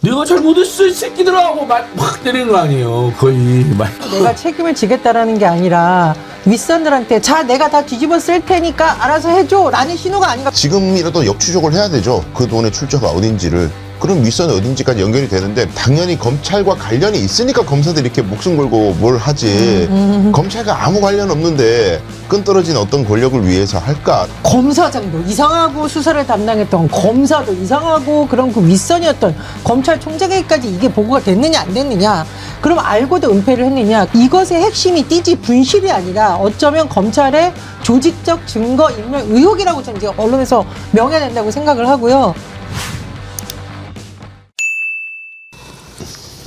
내가 잘못했어 이 새끼들아 하고 막, 막 때리는 거 아니에요 거의 막. 내가 책임을 지겠다라는 게 아니라 윗선들한테 자 내가 다 뒤집어 쓸 테니까 알아서 해줘 라는 신호가 아닌가 지금이라도 역추적을 해야 되죠. 그 돈의 출처가 어딘지를. 그럼 윗선이 어딘지까지 연결이 되는데 당연히 검찰과 관련이 있으니까 검사들이 이렇게 목숨 걸고 뭘 하지. 검찰과 아무 관련 없는데 끈 떨어진 어떤 권력을 위해서 할까? 검사장도 이상하고 수사를 담당했던 검사도 이상하고 그런 그 윗선이었던 검찰총장에게까지 이게 보고가 됐느냐 안 됐느냐 그럼 알고도 은폐를 했느냐 이것의 핵심이 띠지 분실이 아니라 어쩌면 검찰의 조직적 증거 인멸 의혹이라고 저는 이제 언론에서 명예된다고 생각을 하고요.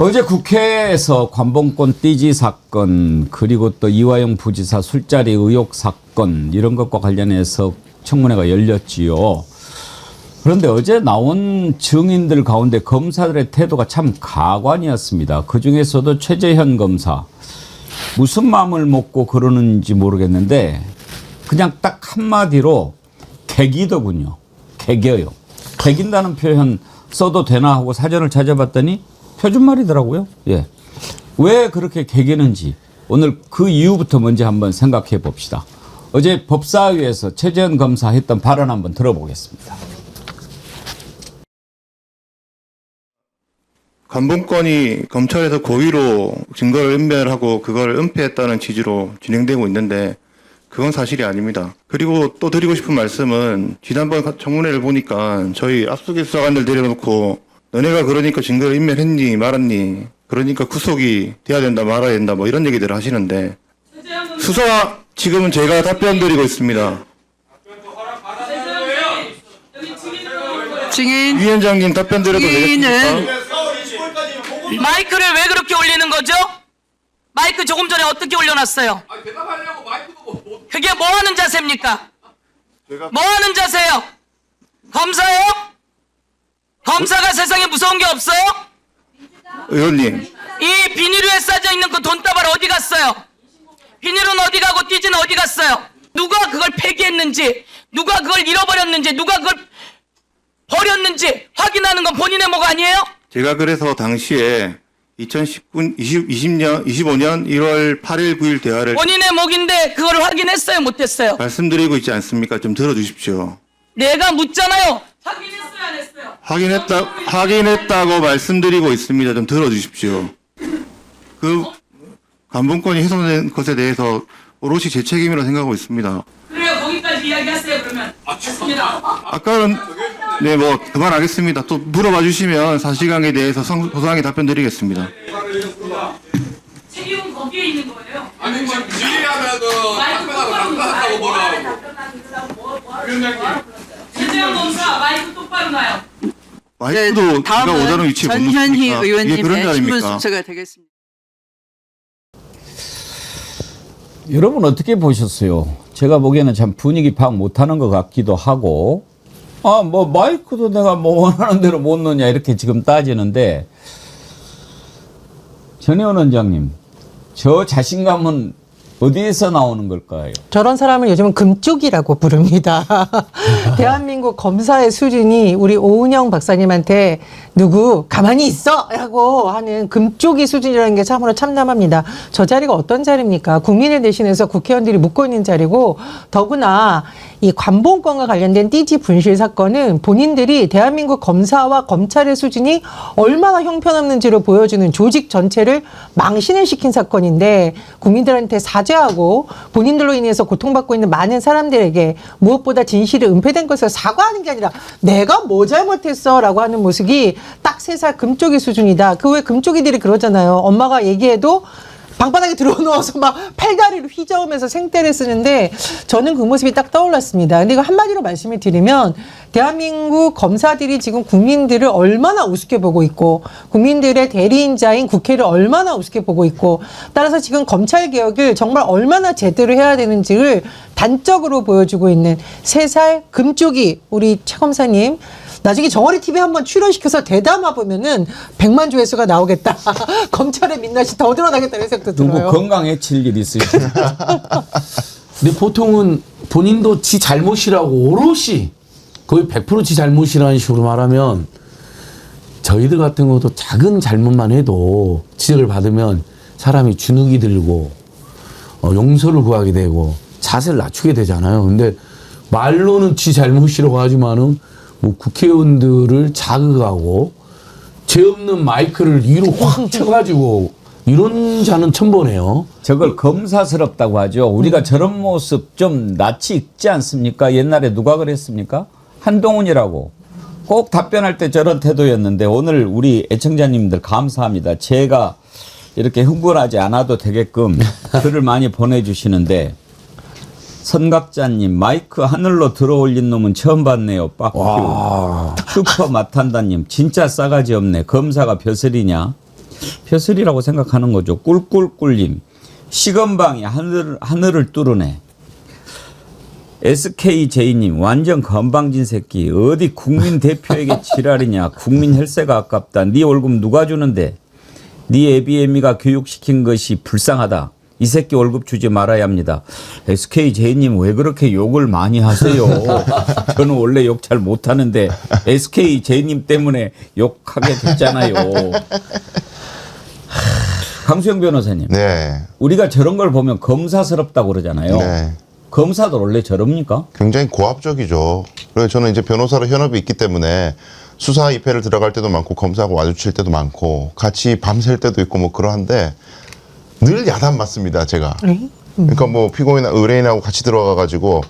어제 국회에서 관봉권 띠지 사건 그리고 또 이화영 부지사 술자리 의혹 사건 이런 것과 관련해서 청문회가 열렸지요. 그런데 어제 나온 증인들 가운데 검사들의 태도가 참 가관이었습니다. 그 중에서도 최재현 검사 무슨 마음을 먹고 그러는지 모르겠는데 그냥 딱 한마디로 개기더군요. 개겨요. 개긴다는 표현 써도 되나 하고 사전을 찾아봤더니 표준말이더라고요. 예. 왜 그렇게 개기는지 오늘 그 이유부터 먼저 한번 생각해 봅시다. 어제 법사위에서 최재현 검사 했던 발언 한번 들어보겠습니다. 관봉권이 검찰에서 고의로 증거를 은멸하고 그걸 은폐했다는 취지로 진행되고 있는데 그건 사실이 아닙니다. 그리고 또 드리고 싶은 말씀은 지난번 청문회를 보니까 저희 압수수색 수사관들 내려놓고 너네가 그러니까 증거를 인멸했니 말았니 그러니까 구속이 돼야 된다 말아야 된다 뭐 이런 얘기들을 하시는데 수사 지금은 제가 답변 드리고 있습니다. 증인 위원장님 답변 드려도 되겠습니까? 마이크를 왜 그렇게 올리는 거죠? 마이크 조금 전에 어떻게 올려놨어요? 그게 뭐 하는 자세입니까? 뭐 하는 자세요? 검사요? 검사가 세상에 무서운 게 없어요? 의원님 이 비닐에 싸져 있는 그 돈다발 어디 갔어요? 비닐은 어디 가고 띠지는 어디 갔어요? 누가 그걸 폐기했는지, 누가 그걸 잃어버렸는지, 누가 그걸 버렸는지 확인하는 건 본인의 목 아니에요? 제가 그래서 당시에 2019, 20, 20년, 25년 1월 8일, 9일 대화를 본인의 목인데 그걸 확인했어요, 못했어요? 말씀드리고 있지 않습니까? 좀 들어주십시오. 내가 묻잖아요. 확인했어요, 안 했어요? 확인했다, 확인했다고 말씀드리고 있습니다. 좀 들어주십시오. 그 관본권이 훼손된 것에 대해서 오롯이 제 책임이라 생각하고 있습니다. 그래요, 거기까지 이야기하세요, 그러면. 좋습니다. 아까는 네, 뭐 그만하겠습니다. 또 물어봐 주시면 사실관계에 대해서 성- 소상하게 답변 드리겠습니다. 책임은 거기에 있는 거예요. 아니 뭐 질의하면은 마이크 답변하고 똑바로 답변한다고 뭐라고 최재형 검사 마이크 똑바로 놔요. 마이크도 오자는 네, 다음은 위치에 못 전현희 놓습니까? 이게 그런 의원님의 자리입니까? 순서가 되겠습니다. 여러분 어떻게 보셨어요? 제가 보기에는 참 분위기 파악 못하는 것 같기도 하고 아 뭐 마이크도 내가 뭐 원하는 대로 못 넣냐 이렇게 지금 따지는데 전혜원 원장님 저 자신감은 어디에서 나오는 걸까요? 저런 사람을 요즘은 금쪽이라고 부릅니다. 대한민국 검사의 수준이 우리 오은영 박사님한테 누구 가만히 있어! 라고 하는 금쪽이 수준이라는 게 참으로 참담합니다. 저 자리가 어떤 자리입니까? 국민을 대신해서 국회의원들이 묵고 있는 자리고 더구나 이 관봉권과 관련된 띠지 분실 사건은 본인들이 대한민국 검사와 검찰의 수준이 얼마나 형편없는지를 보여주는 조직 전체를 망신을 시킨 사건인데 국민들한테 사죄하고 본인들로 인해서 고통받고 있는 많은 사람들에게 무엇보다 진실이 은폐된 것을 사과하는 게 아니라 내가 뭐 잘못했어 라고 하는 모습이 딱 세 살 금쪽이 수준이다. 그 왜 금쪽이들이 그러잖아요. 엄마가 얘기해도 방바닥에 들어누워서 막 팔다리를 휘저으면서 생떼를 쓰는데 저는 그 모습이 딱 떠올랐습니다. 근데 이거 한마디로 말씀을 드리면 대한민국 검사들이 지금 국민들을 얼마나 우습게 보고 있고 국민들의 대리인자인 국회를 얼마나 우습게 보고 있고 따라서 지금 검찰 개혁을 정말 얼마나 제대로 해야 되는지를 단적으로 보여주고 있는 세 살 금쪽이 우리 최 검사님 나중에 정어리 TV 한번 출연시켜서 대담화 보면은 100만 조회수가 나오겠다. 검찰의 민낯이 더 드러나겠다는 생각도 누구 들어요. 건강 해칠 일 있으시죠? 근데 보통은 본인도 지 잘못이라고 오롯이 거의 100%지 잘못이라는 식으로 말하면 저희들 같은 것도 작은 잘못만 해도 지적을 받으면 사람이 주눅이 들고 어, 용서를 구하게 되고 자세를 낮추게 되잖아요. 근데 말로는 지 잘못이라고 하지만은 뭐 국회의원들을 자극하고 죄 없는 마이크를 위로 확 쳐가지고 이런 자는 처음 보네요. 저걸 검사스럽다고 하죠. 우리가 저런 모습 좀 낯이 익지 않습니까? 옛날에 누가 그랬습니까? 한동훈이라고. 꼭 답변할 때 저런 태도였는데 오늘 우리 애청자님들 감사합니다. 제가 이렇게 흥분하지 않아도 되게끔 글을 많이 보내주시는데 선각자님 마이크 하늘로 들어올린 놈은 처음 봤네요. 빡큐. 슈퍼 마탄다님 진짜 싸가지 없네. 검사가 벼슬이냐? 벼슬이라고 생각하는 거죠. 꿀꿀꿀님 시건방이 하늘 하늘을 뚫으네. SKJ님 완전 건방진 새끼 어디 국민 대표에게 지랄이냐 국민 혈세가 아깝다 네 월급 누가 주는데 네 애비애미가 교육시킨 것이 불쌍하다 이 새끼 월급 주지 말아야 합니다 SKJ님 왜 그렇게 욕을 많이 하세요 저는 원래 욕 잘 못하는데 SKJ님 때문에 욕하게 됐잖아요 하, 강수영 변호사님 네. 우리가 저런 걸 보면 검사스럽다고 그러잖아요 네. 검사도 원래 저럽니까? 굉장히 고압적이죠. 그래서 저는 이제 변호사로 현업이 있기 때문에 수사 입회를 들어갈 때도 많고 검사하고 마주칠 때도 많고 같이 밤샐 때도 있고 뭐 그러한데 늘 야단 맞습니다. 제가. 그러니까 뭐 피고인 의뢰인하고 같이 들어가 가지고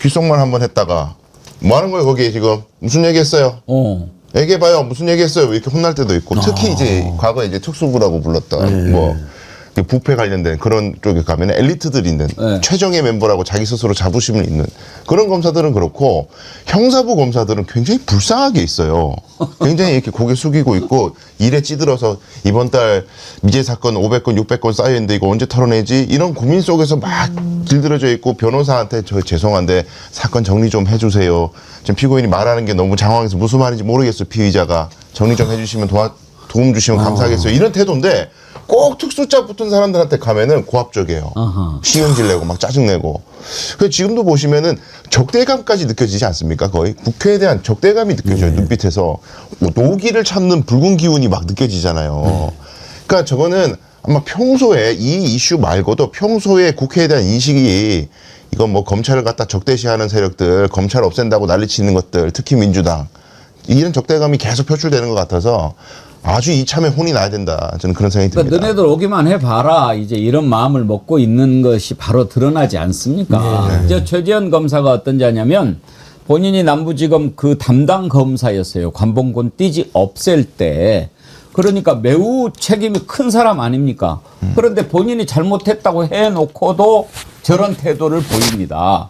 귓속말 한번 했다가 뭐 하는 거예요 거기에 지금 무슨 얘기했어요? 어. 얘기해봐요. 무슨 얘기했어요? 이렇게 혼날 때도 있고 특히 이제 과거 에 이제 특수부라고 불렀던 뭐 부패 관련된 그런 쪽에 가면 엘리트들이 있는 네. 최정예 멤버라고 자기 스스로 자부심을 있는 그런 검사들은 그렇고 형사부 검사들은 굉장히 불쌍하게 있어요. 굉장히 이렇게 고개 숙이고 있고 일에 찌들어서 이번 달 미제 사건 500건 600건 쌓여 있는데 이거 언제 털어내지 이런 고민 속에서 막 길들여져 있고 변호사한테 저 죄송한데 사건 정리 좀 해주세요. 지금 피고인이 말하는 게 너무 장황해서 무슨 말인지 모르겠어요. 피의자가 정리 좀 해주시면 도와 도움 주시면 감사하겠어요. 이런 태도인데 꼭 특수자 붙은 사람들한테 가면은 고압적이에요. 아하. 시흥질 내고 막 짜증 내고. 그래서 지금도 보시면은 적대감까지 느껴지지 않습니까? 거의 국회에 대한 적대감이 느껴져요. 눈빛에서 노기를 찾는 붉은 기운이 막 느껴지잖아요. 그러니까 저거는 아마 평소에 이 이슈 말고도 평소에 국회에 대한 인식이 이건 뭐 검찰을 갖다 적대시하는 세력들, 검찰 없앤다고 난리치는 것들, 특히 민주당 이런 적대감이 계속 표출되는 것 같아서 아주 이참에 혼이 나야 된다. 저는 그런 생각이 그러니까 듭니다. 너네들 오기만 해봐라. 이제 이런 마음을 먹고 있는 것이 바로 드러나지 않습니까? 이제 최재현 검사가 어떤 자냐면 본인이 남부지검 그 담당 검사였어요. 관봉권 띠지 없앨 때. 그러니까 매우 책임이 큰 사람 아닙니까? 그런데 본인이 잘못했다고 해놓고도 저런 태도를 보입니다.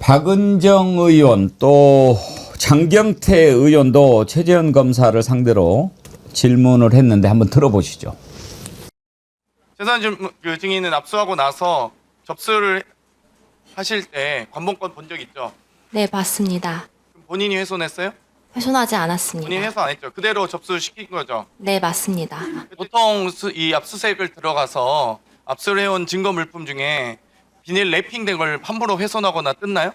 박은정 의원 또 장경태 의원도 최재현 검사를 상대로 질문을 했는데 한번 들어보시죠. 재산 좀- 그 증인은 압수하고 나서 접수를 하실 때 관봉권 본 적 있죠? 네, 맞습니다. 그럼 본인이 훼손했어요? 훼손하지 않았습니다. 훼손 안 했죠? 그대로 접수시킨 거죠? 네, 맞습니다. 보통 수- 이 압수수색을 들어가서 압수를 해온 증거 물품 중에 비닐 랩핑된 걸 함부로 훼손하거나 뜯나요?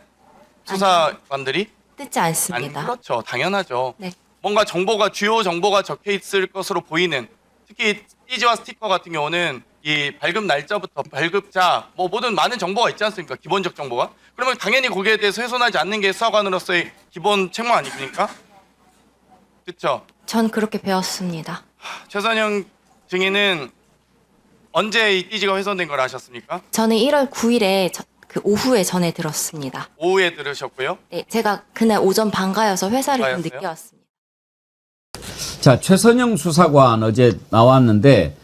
수사관들이? 뜯지 않습니다. 그렇죠. 당연하죠. 네. 뭔가 정보가 주요 정보가 적혀 있을 것으로 보이는 특히 띠지와 스티커 같은 경우는 이 발급 날짜부터 발급자 뭐 모든 많은 정보가 있지 않습니까? 기본적 정보가. 그러면 당연히 거기에 대해서 훼손하지 않는 게 수사관으로서의 기본 책무 아닙니까? 그렇죠. 전 그렇게 배웠습니다. 최선영 증인은 언제 이 띠지가 훼손된 걸 아셨습니까? 저는 1월 9일에 그 오후에 전해 들었습니다. 오후에 들으셨고요. 네, 제가 그날 오전 반가여서 회사를 좀 반가였어요? 늦게 왔습니다. 자, 최선영 수사관 어제 나왔는데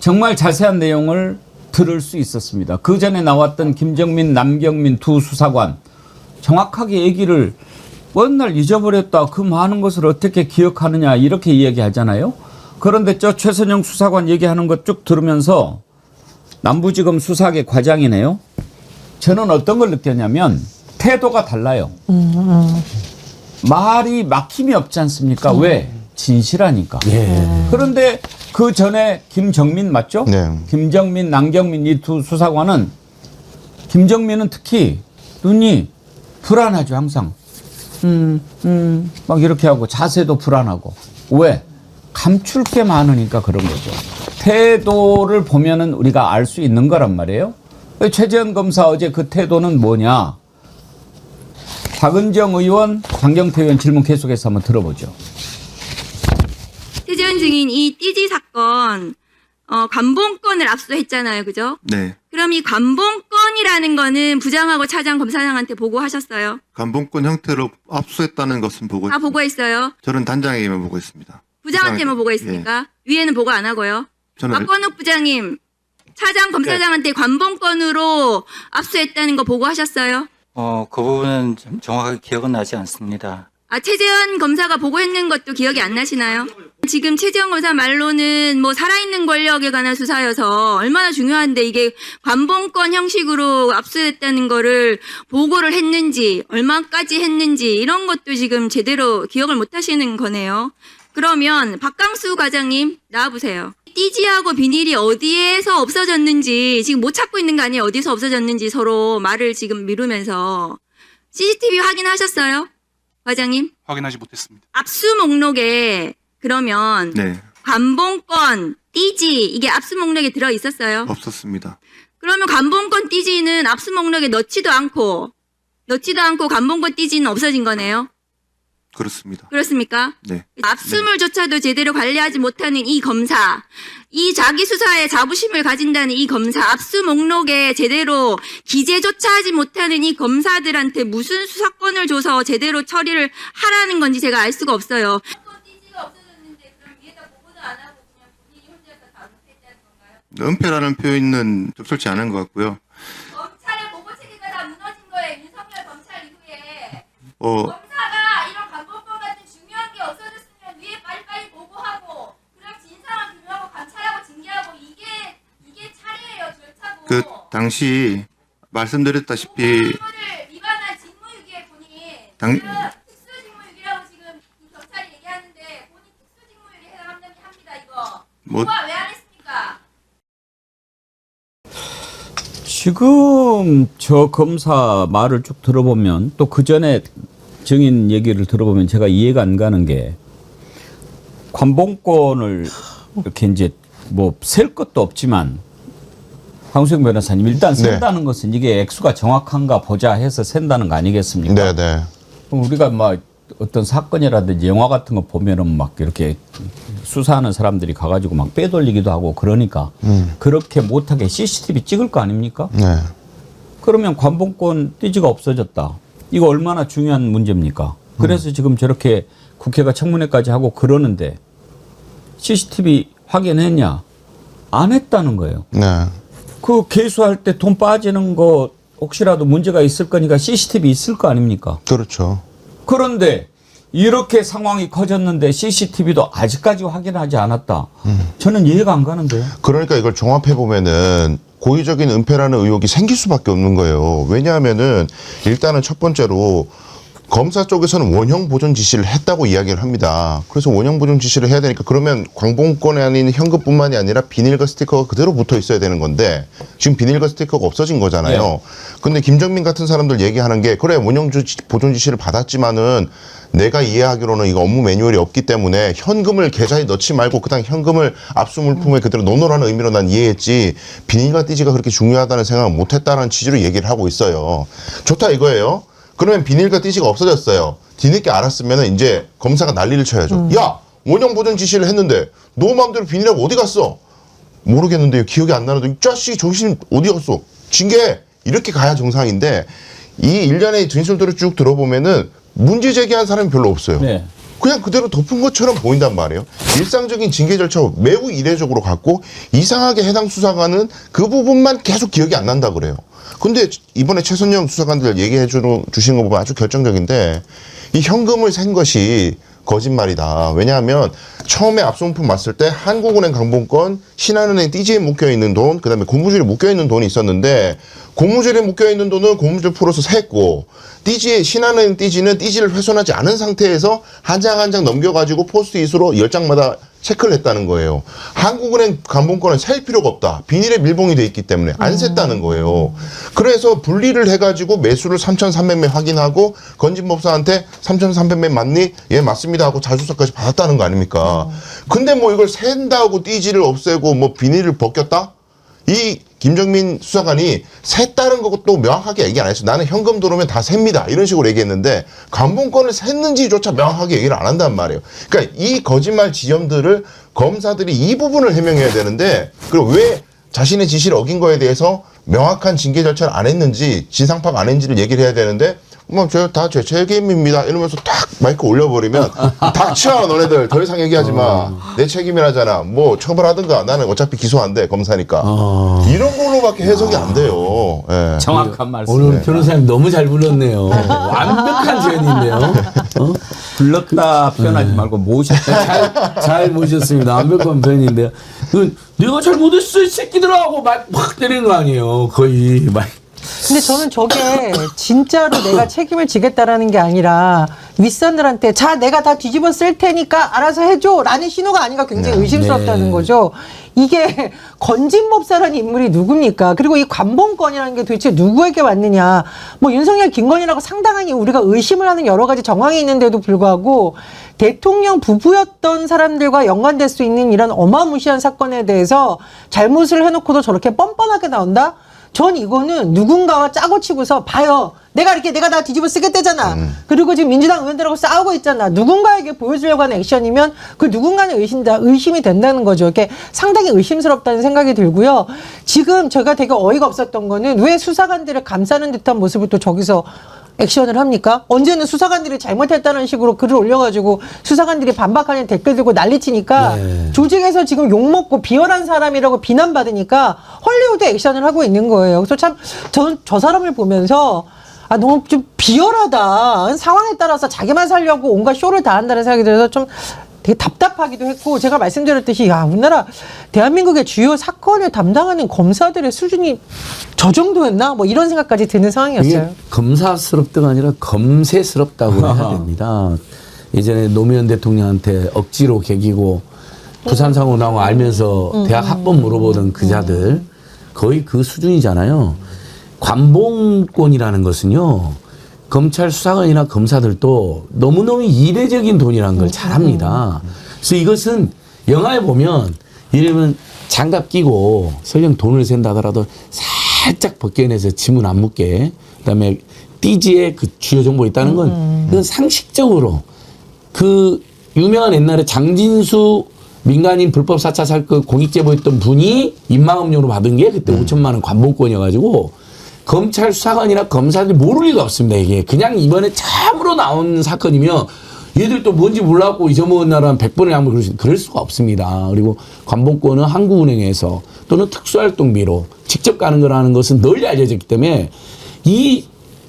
정말 자세한 내용을 들을 수 있었습니다. 그 전에 나왔던 김정민, 남경민 두 수사관 정확하게 얘기를 먼날 잊어버렸다. 그 많은 것을 어떻게 기억하느냐 이렇게 이야기하잖아요. 그런데 저 최선영 수사관 얘기하는 것 쭉 들으면서 남부지검 수사계 과장이네요. 저는 어떤 걸 느꼈냐면 태도가 달라요. 말이 막힘이 없지 않습니까? 왜? 진실하니까. 그런데 그 전에 김정민 맞죠? 네. 김정민, 남경민 이 두 수사관은 김정민은 특히 눈이 불안하죠 항상. 음, 음, 막 이렇게 하고 자세도 불안하고. 왜? 감출 게 많으니까 그런 거죠. 태도를 보면은 우리가 알 수 있는 거란 말이에요. 최재현 검사 어제 그 태도는 뭐냐? 박은정 의원, 장경태 의원 질문 계속해서 한번 들어보죠. 최재현 증인 이 띠지 사건 어, 관봉권을 압수했잖아요, 그죠? 네. 그럼 이 관봉권이라는 거는 부장하고 차장 검사장한테 보고하셨어요? 감봉권 형태로 압수했다는 것은 보고 다 보고했어요. 저는 단장에게만 보고 있습니다. 부장한테만 부장한테- 보고했으니까 위에는 보고 안 하고요. 저는 박건욱 부장님 차장 검사장한테 관봉권으로 압수했다는 거 보고하셨어요? 어, 그 부분은 좀 정확하게 기억은 나지 않습니다. 아, 최재현 검사가 보고했는 것도 기억이 안 나시나요? 지금 최재현 검사 말로는 뭐 살아있는 권력에 관한 수사여서 얼마나 중요한데 이게 관봉권 형식으로 압수했다는 거를 보고를 했는지, 얼마까지 했는지 이런 것도 지금 제대로 기억을 못 하시는 거네요. 그러면 박강수 과장님 나와보세요. 띠지하고 비닐이 어디에서 없어졌는지 지금 못 찾고 있는 거 아니에요? 어디서 없어졌는지 서로 말을 지금 미루면서 CCTV 확인하셨어요? 과장님? 확인하지 못했습니다. 압수 목록에 그러면 네 관봉권, 띠지 이게 압수 목록에 들어 있었어요. 없었습니다. 그러면 관봉권 띠지는 압수 목록에 넣지도 않고 넣지도 않고 관봉권 띠지는 없어진 거네요. 그렇습니다. 그렇습니까? 네. 압수물조차도 제대로 관리하지 못하는 이 검사, 이 자기 수사에 자부심을 가진다는 이 검사, 압수 목록에 제대로 기재조차 하지 못하는 이 검사들한테 무슨 수사권을 줘서 제대로 처리를 하라는 건지 제가 알 수가 없어요. 은폐라는 표현은 적절치 않은 것 같고요. 검찰의 보고 체계가 다 무너진 거예요. 윤석열 검찰 이후에. 어, 무유기 해당합니다 이거 뭐? 지금 저 검사 말을 쭉 들어보면 또 그 전에 증인 얘기를 들어보면 제가 이해가 안 가는 게 관봉권을 이렇게 이제 뭐 셀 것도 없지만 황수영 변호사님 일단 네. 센다는 것은 이게 액수가 정확한가 보자 해서 센다는 거 아니겠습니까? 네, 네. 우리가 막 어떤 사건이라든지 영화 같은 거 보면은 막 이렇게 수사하는 사람들이 가가지고 막 빼돌리기도 하고 그러니까 그렇게 못하게 CCTV 찍을 거 아닙니까? 네. 그러면 관봉권 띠지가 없어졌다. 이거 얼마나 중요한 문제입니까? 그래서 지금 저렇게 국회가 청문회까지 하고 그러는데 CCTV 확인했냐? 안 했다는 거예요. 네. 그 개수할 때 돈 빠지는 거 혹시라도 문제가 있을 거니까 CCTV 있을 거 아닙니까? 그렇죠. 그런데 이렇게 상황이 커졌는데 CCTV도 아직까지 확인하지 않았다. 저는 이해가 안 가는데요. 그러니까 이걸 종합해 보면은 고의적인 은폐라는 의혹이 생길 수밖에 없는 거예요. 왜냐하면은 일단은 첫 번째로 검사 쪽에서는 원형 보존 지시를 했다고 이야기를 합니다. 그래서 원형 보존 지시를 해야 되니까 그러면 광봉권이 아닌 현금뿐만이 아니라 비닐과 스티커가 그대로 붙어 있어야 되는 건데 지금 비닐과 스티커가 없어진 거잖아요. 예. 근데 김정민 같은 사람들 얘기하는 게 그래 원형 주- 보존 지시를 받았지만은 내가 이해하기로는 이거 업무 매뉴얼이 없기 때문에 현금을 계좌에 넣지 말고 그냥 현금을 압수 물품에 그대로 넣어놓으라는 의미로 난 이해했지 비닐과 띠지가 그렇게 중요하다는 생각은 못했다는 취지로 얘기를 하고 있어요. 좋다 이거예요. 그러면 비닐과 띠지가 없어졌어요. 뒤늦게 알았으면 이제 검사가 난리를 쳐야죠. 야 원형 보존 지시를 했는데 너 마음대로 비닐하고 어디 갔어? 모르겠는데요. 기억이 안 나는데 이 자식 정신 어디 갔어? 징계 이렇게 가야 정상인데 이 일련의 진술들을 쭉 들어보면은 문제 제기한 사람이 별로 없어요. 네. 그냥 그대로 덮은 것처럼 보인단 말이에요. 일상적인 징계 절차 매우 이례적으로 갔고 이상하게 해당 수사관은 그 부분만 계속 기억이 안 난다 그래요. 근데 이번에 최선영 수사관들 얘기해 주- 주신 거 보면 아주 결정적인데 이 현금을 센 것이 거짓말이다. 왜냐하면 처음에 압수물품 왔을 때 한국은행 강봉권, 신한은행 띠지에 묶여 있는 돈, 그다음에 고무줄에 묶여 있는 돈이 있었는데 고무줄에 묶여 있는 돈은 고무줄 풀어서 샜고 띠지에 신한은행 띠지는 띠지를 훼손하지 않은 상태에서 한 장 한 장 넘겨가지고 포스트잇으로 열 장마다 체크를 했다는 거예요. 한국은행 관봉권은 셀 필요가 없다. 비닐에 밀봉이 돼 있기 때문에 안 셌다는 거예요. 그래서 분리를 해가지고 매수를 3,300매 확인하고 건진법사한테 3,300매 맞니? 예 맞습니다 하고 자수서까지 받았다는 거 아닙니까? 근데 뭐 이걸 센다고 띠지를 없애고 뭐 비닐을 벗겼다? 이 김정민 수사관이 샜다는 것도 명확하게 얘기 안 했어요. 나는 현금 들어오면 다 셉니다. 이런 식으로 얘기했는데 관봉권을 샜는지조차 명확하게 얘기를 안 한단 말이에요. 그러니까 이 거짓말 지점들을 검사들이 이 부분을 해명해야 되는데 그리고 왜 자신의 지시를 어긴 거에 대해서 명확한 징계 절차를 안 했는지 진상 파악 안 했는지를 얘기를 해야 되는데 뭐 저다제 책임입니다 이러면서 탁 마이크 올려버리면 닥쳐 너네들 더 이상 얘기하지 마 내 책임이라잖아 뭐 처벌하든가 나는 어차피 기소 안 돼 검사니까 아. 이런 걸로밖에 해석이 안 돼요. 예. 정확한 말씀. 오늘 변호사님 너무 잘 불렀네요. 완벽한 조연인데요. 어? 불렀다 표현하지 말고 모셨다. 잘, 잘 모셨습니다. 완벽한 표현인데요. 그, 내가 잘못했어, 이 새끼들아! 하고 막, 막 때리는 거 아니에요. 거의. 막. 근데 저는 저게 진짜로 내가 책임을 지겠다라는 게 아니라 윗선들한테 자 내가 다 뒤집어 쓸 테니까 알아서 해줘라는 신호가 아닌가 굉장히 의심스럽다는 네. 거죠. 이게 건진법사라는 인물이 누굽니까? 그리고 이 관봉권이라는 게 도대체 누구에게 왔느냐? 뭐 윤석열, 김건희라고 상당히 우리가 의심을 하는 여러 가지 정황이 있는데도 불구하고 대통령 부부였던 사람들과 연관될 수 있는 이런 어마무시한 사건에 대해서 잘못을 해놓고도 저렇게 뻔뻔하게 나온다? 전 이거는 누군가와 짜고 치고서 봐요. 내가 이렇게 내가 다 뒤집어 쓰겠다잖아. 그리고 지금 민주당 의원들하고 싸우고 있잖아. 누군가에게 보여주려고 하는 액션이면 그 누군가는 의심다, 의심이 된다는 거죠. 이렇게 상당히 의심스럽다는 생각이 들고요. 지금 제가 되게 어이가 없었던 거는 왜 수사관들을 감싸는 듯한 모습을 또 저기서 액션을 합니까? 언제는 수사관들이 잘못했다는 식으로 글을 올려가지고 수사관들이 반박하는 댓글 들고 난리치니까 네. 조직에서 지금 욕먹고 비열한 사람이라고 비난받으니까 헐리우드 액션을 하고 있는 거예요. 그래서 참 저는 저 사람을 보면서 아 너무 좀 비열하다. 상황에 따라서 자기만 살려고 온갖 쇼를 다 한다는 생각이 들어서 좀 되게 답답하기도 했고 제가 말씀드렸듯이 야 우리나라 대한민국의 주요 사건을 담당하는 검사들의 수준이 저 정도였나 뭐 이런 생각까지 드는 상황이었어요. 검사스럽다가 아니라 검세스럽다고 해야 됩니다. 예전에 노무현 대통령한테 억지로 개기고 부산상으로 나온 거 알면서 대학 합법 물어보던 그자들 거의 그 수준이잖아요. 관봉권이라는 것은요. 검찰 수사관이나 검사들도 너무너무 이례적인 돈이라는 걸 잘합니다. 그래서 이것은 영화에 보면 예를 들면 장갑 끼고 설령 돈을 센다 하더라도 살짝 벗겨내서 지문 안 묻게 그다음에 띠지에 그 주요 정보 있다는 건 그건 상식적으로 그 유명한 옛날에 장진수 민간인 불법 사찰 사건 공익 제보했던 분이 입막음료로 받은 게 그때 5천만 원 관봉권이어가지고 검찰 수사관이나 검사들이 모를 리가 없습니다 이게 그냥 이번에 참으로 나온 사건이면 얘들 또 뭔지 몰라갖고 잊어먹은 나라는 100번의 양보 그럴, 수- 그럴 수가 없습니다. 그리고 관봉권은 한국은행에서 또는 특수활동비로 직접 가는 거라는 것은 널리 알려졌기 때문에 이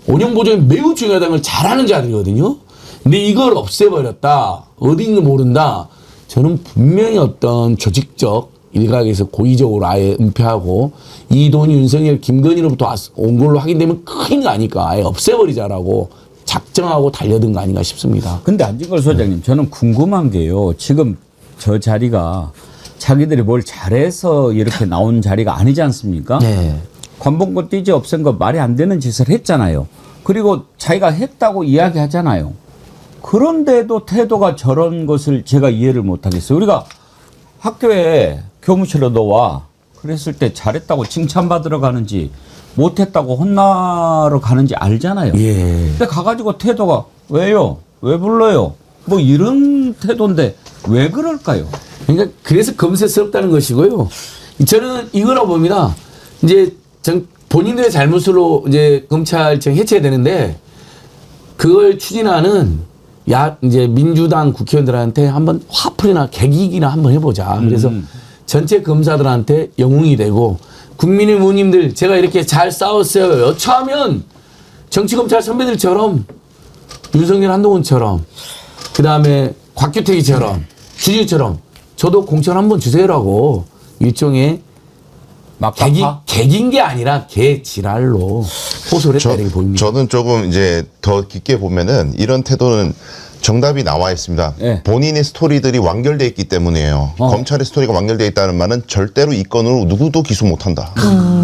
운영보조이 매우 중요하다는 걸 잘하는 자들이거든요. 근데 이걸 없애버렸다. 있는 모른다. 저는 분명히 어떤 조직적 일각에서 고의적으로 아예 은폐하고 이 돈이 윤석열 김건희로부터 왔- 온 걸로 확인되면 큰일 나니까 아예 없애버리자라고 작정하고 달려든 거 아닌가 싶습니다. 근데 안진걸 소장님, 저는 궁금한 게요. 지금 저 자리가 자기들이 뭘 잘해서 이렇게 나온 자리가 아니지 않습니까? 네. 관봉권 띠지 없앤 거 말이 안 되는 짓을 했잖아요. 그리고 자기가 했다고 이야기하잖아요. 그런데도 태도가 저런 것을 제가 이해를 못 하겠어요. 우리가 학교에 교무실로 너와 그랬을 때 잘했다고 칭찬받으러 가는지 못했다고 혼나러 가는지 알잖아요. 예. 근데 가가지고 태도가 왜요? 왜 불러요? 뭐 이런 태도인데 왜 그럴까요? 그러니까 그래서 검색스럽다는 것이고요. 저는 이거라고 봅니다. 이제 정- 본인들의 잘못으로 이제 검찰청 해체되는데 그걸 추진하는 야 이제 민주당 국회의원들한테 한번 화풀이나 개기기나 한번 해보자. 그래서 전체 검사들한테 영웅이 되고 국민의 의원님들 제가 이렇게 잘 싸웠어요. 여차하면 정치검찰 선배들처럼 윤석열 한동훈처럼 그 다음에 곽규택이처럼 주진처럼 저도 공천 한번 주세요라고 일종의 개기, 개긴 게 아니라 개지랄로 호소를 했다 이렇게 보입니다. 저는 조금 이제 더 깊게 보면은 이런 태도는 정답이 나와 있습니다. 예. 본인의 스토리들이 완결돼 있기 때문이에요. 어. 검찰의 스토리가 완결돼 있다는 말은 절대로 이 건으로 누구도 기소 못한다.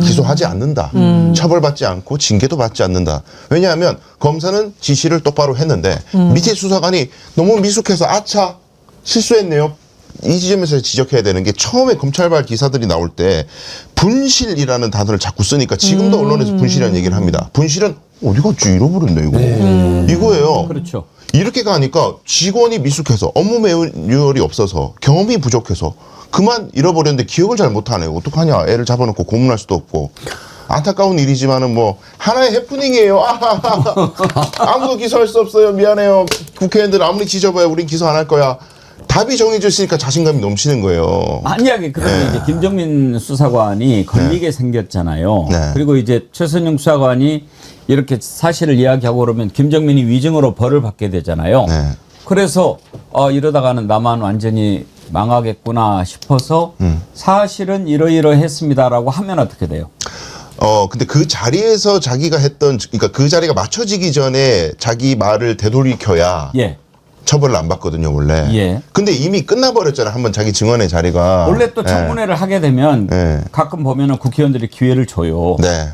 기소하지 않는다. 처벌받지 않고 징계도 받지 않는다. 왜냐하면 검사는 지시를 똑바로 했는데 밑에 수사관이 너무 미숙해서 아차 실수했네요. 이 지점에서 지적해야 되는 게 처음에 검찰발 기사들이 나올 때 분실이라는 단어를 자꾸 쓰니까 지금도 언론에서 분실이라는 얘기를 합니다. 분실은 어디 갔지 잃어버렸네 이거. 이거예요. 그렇죠. 이렇게 가니까 직원이 미숙해서 업무 매뉴얼이 없어서 경험이 부족해서 그만 잃어버렸는데 기억을 잘 못하네. 어떡하냐. 애를 잡아놓고 고문할 수도 없고. 안타까운 일이지만은 뭐 하나의 해프닝이에요. 아하하하. 아무도 기소할 수 없어요. 미안해요. 국회의원들 아무리 지져봐야 우린 기소 안 할 거야. 답이 정해져 있으니까 자신감이 넘치는 거예요. 만약에 그러면 이제 김정민 수사관이 걸리게 생겼잖아요. 네. 그리고 이제 최선영 수사관이 이렇게 사실을 이야기하고 그러면 김정민이 위증으로 벌을 받게 되잖아요. 네. 그래서 어, 이러다가는 나만 완전히 망하겠구나 싶어서 음. 사실은 이러이러했습니다라고 하면 어떻게 돼요? 어, 근데 그 자리에서 자기가 했던, 그러니까 그 자리가 맞춰지기 전에 자기 말을 되돌이켜야 예. 처벌을 안 받거든요, 원래. 예. 근데 이미 끝나버렸잖아요. 한번 자기 증언의 자리가. 원래 또 예. 청문회를 하게 되면 네. 가끔 보면은 국회의원들이 기회를 줘요. 네.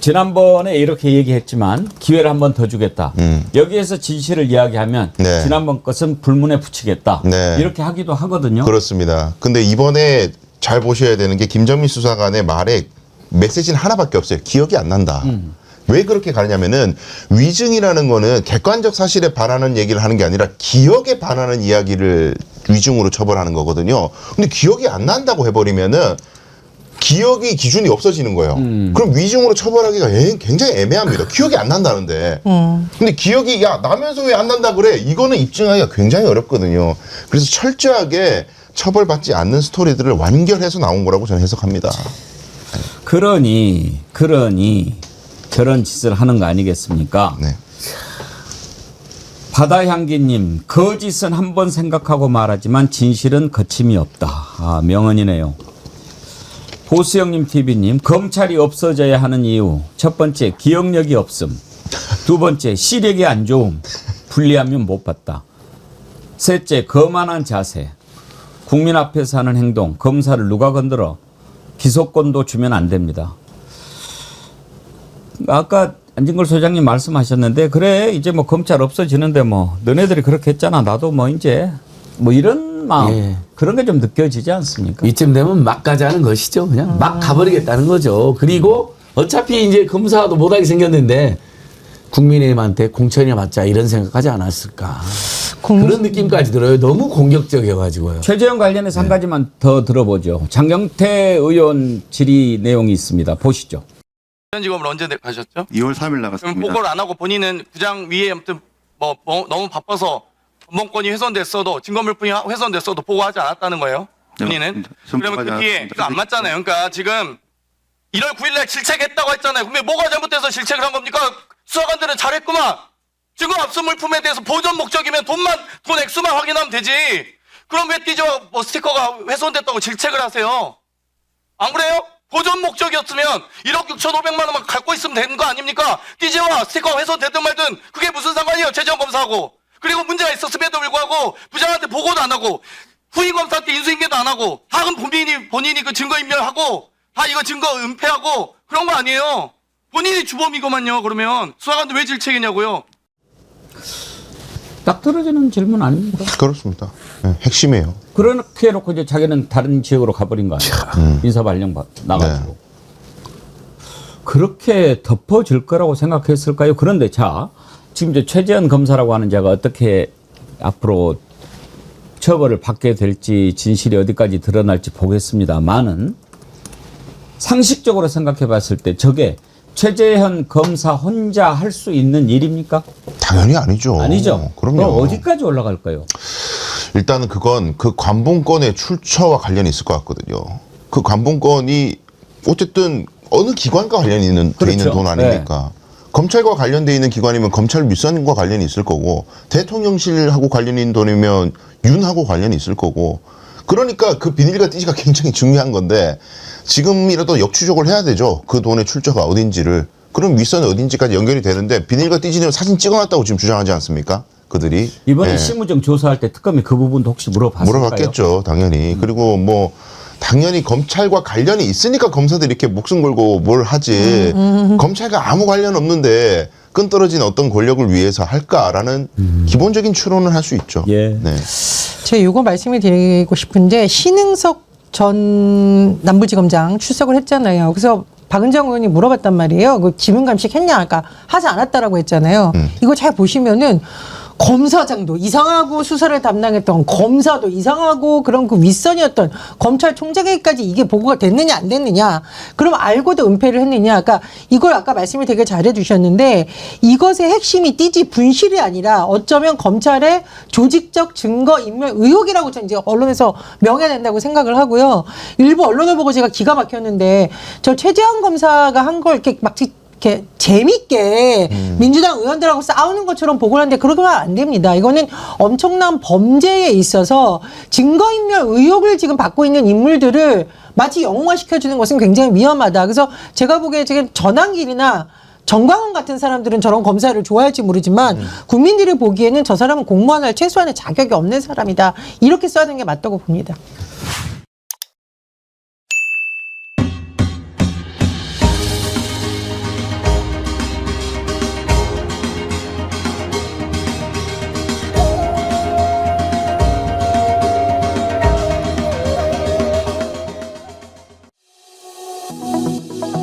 지난번에 이렇게 얘기했지만 기회를 한 번 더 주겠다. 음. 여기에서 진실을 이야기하면 네. 지난번 것은 불문에 붙이겠다. 네. 이렇게 하기도 하거든요. 그렇습니다. 근데 이번에 잘 보셔야 되는 게 김정민 수사관의 말에 메시지는 하나밖에 없어요. 기억이 안 난다. 음. 왜 그렇게 가냐면은 위증이라는 거는 객관적 사실에 반하는 얘기를 하는 게 아니라 기억에 반하는 이야기를 위증으로 처벌하는 거거든요. 근데 기억이 안 난다고 해버리면은 기억이 기준이 없어지는 거예요. 음. 그럼 위증으로 처벌하기가 애- 굉장히 애매합니다. 기억이 안 난다는데. 근데 기억이 야 나면서 왜 안 난다 그래? 이거는 입증하기가 굉장히 어렵거든요. 그래서 철저하게 처벌받지 않는 스토리들을 완결해서 나온 거라고 저는 해석합니다. 그러니 그러니 저런 짓을 하는 거 아니겠습니까? 네. 바다 향기님 거짓은 한 번 생각하고 말하지만 진실은 거침이 없다. 아 명언이네요. 보수영님 TV님 검찰이 없어져야 하는 이유. 첫 번째 기억력이 없음. 두 번째 시력이 안 좋음. 불리하면 못 봤다. 셋째 거만한 자세. 국민 앞에서 하는 행동 검사를 누가 건드려 기소권도 주면 안 됩니다. 아까 안진걸 소장님 말씀하셨는데 그래 이제 뭐 검찰 없어지는데 뭐 너네들이 그렇게 했잖아. 나도 뭐 이제 뭐 이런 마음 예. 그런 게 좀 느껴지지 않습니까? 이쯤 되면 막 가자는 것이죠. 그냥 막 가버리겠다는 거죠. 그리고 어차피 이제 검사도 못하게 생겼는데 국민의힘한테 공천이나 받자 이런 생각하지 않았을까. 그런 느낌까지 들어요. 너무 공격적이어가지고요. 최재형 관련해서 한 가지만 더 들어보죠. 장경태 의원 질의 내용이 있습니다. 보시죠. 부산지검을 언제 내- 가셨죠? 2월 3일 그럼 나갔습니다. 보고를 안 하고 본인은 구장 위에 아무튼 뭐, 뭐 너무 바빠서 법원권이 훼손됐어도 증거물품이 훼손됐어도 보고하지 않았다는 거예요. 네, 본인은. 그러면 그 뒤에. 이거 안 맞잖아요. 그러니까 지금 1월 9일날 질책했다고 했잖아요. 근데 뭐가 잘못돼서 질책을 한 겁니까? 수사관들은 잘했구만. 증거 압수 물품에 대해서 보존 목적이면 돈만 돈 액수만 확인하면 되지. 그럼 왜 띠지와 뭐 스티커가 훼손됐다고 질책을 하세요? 안 그래요? 보존 목적이었으면 1억 6,500만 원만 갖고 있으면 되는 거 아닙니까? 띠지와 스티커가 훼손되든 말든 그게 무슨 상관이에요? 최재형 검사하고. 그리고 문제가 있었음에도 불구하고 부장한테 보고도 안 하고 후임 검사한테 인수인계도 안 하고 다 그럼 본인이 본인이 그 증거 인멸하고 다 이거 증거 은폐하고 그런 거 아니에요? 본인이 주범이고만요. 그러면 수사관들 왜 질책이냐고요? 딱 떨어지는 질문 아닙니까? 그렇습니다. 네, 핵심이에요. 그렇게 해놓고 이제 자기는 다른 지역으로 가버린 거 아니에요? 인사 발령 받 나가지고. 그렇게 덮어질 거라고 생각했을까요? 그런데 자, 지금 이제 최재현 검사라고 하는 자가 어떻게 앞으로 처벌을 받게 될지 진실이 어디까지 드러날지 보겠습니다만은 상식적으로 생각해 봤을 때 저게 최재현 검사 혼자 할 수 있는 일입니까? 당연히 아니죠. 아니죠. 그럼요. 그럼 어디까지 올라갈까요? 일단은 그건 그 관봉권의 출처와 관련이 있을 것 같거든요. 그 관봉권이 어쨌든 어느 기관과 관련이 있는, 돼 있는 그렇죠. 돈 아닙니까? 검찰과 관련돼 있는 기관이면 검찰 윗선과 관련이 있을 거고 대통령실하고 관련이 있는 돈이면 윤하고 관련이 있을 거고 그러니까 그 비닐과 띠지가 굉장히 중요한 건데 지금이라도 역추적을 해야 되죠. 그 돈의 출처가 어딘지를. 그럼 윗선이 어딘지까지 연결이 되는데 비닐과 띠지는 사진 찍어놨다고 지금 주장하지 않습니까? 그들이 이번에 예, 심우정 조사할 때 특검이 그 부분도 혹시 물어봤을까요? 물어봤겠죠, 당연히. 그리고 뭐 당연히 검찰과 관련이 있으니까 검사들이 이렇게 목숨 걸고 뭘 하지. 검찰과 아무 관련 없는데 끈 떨어진 어떤 권력을 위해서 할까라는 기본적인 추론을 할 수 있죠. 예. 네. 제가 요거 말씀을 드리고 싶은데 신흥석 전 남부지검장 출석을 했잖아요. 그래서 박은정 의원이 물어봤단 말이에요. 그 지문 감식 했냐? 아까 하지 않았다라고 했잖아요. 이거 잘 보시면은 검사장도 이상하고 수사를 담당했던 검사도 이상하고 그런 그 윗선이었던 검찰총장에게까지 이게 보고가 됐느냐 안 됐느냐. 그럼 알고도 은폐를 했느냐. 그러니까 이걸 아까 말씀을 되게 잘해 주셨는데 이것의 핵심이 띠지 분실이 아니라 어쩌면 검찰의 조직적 증거 인멸 의혹이라고 저는 이제 언론에서 명예된다고 생각을 하고요. 일부 언론을 보고 제가 기가 막혔는데 저 최재형 검사가 한 걸 이렇게 막 이렇게 재밌게 민주당 의원들하고 싸우는 것처럼 보고를 하는데 그러면 안 됩니다. 이거는 엄청난 범죄에 있어서 증거인멸 의혹을 지금 받고 있는 인물들을 마치 영웅화시켜주는 것은 굉장히 위험하다. 그래서 제가 보기에 지금 전환길이나 정광훈 같은 사람들은 저런 검사를 좋아할지 모르지만 국민들이 보기에는 저 사람은 공무원을 최소한의 자격이 없는 사람이다. 이렇게 써야 되는 게 맞다고 봅니다. you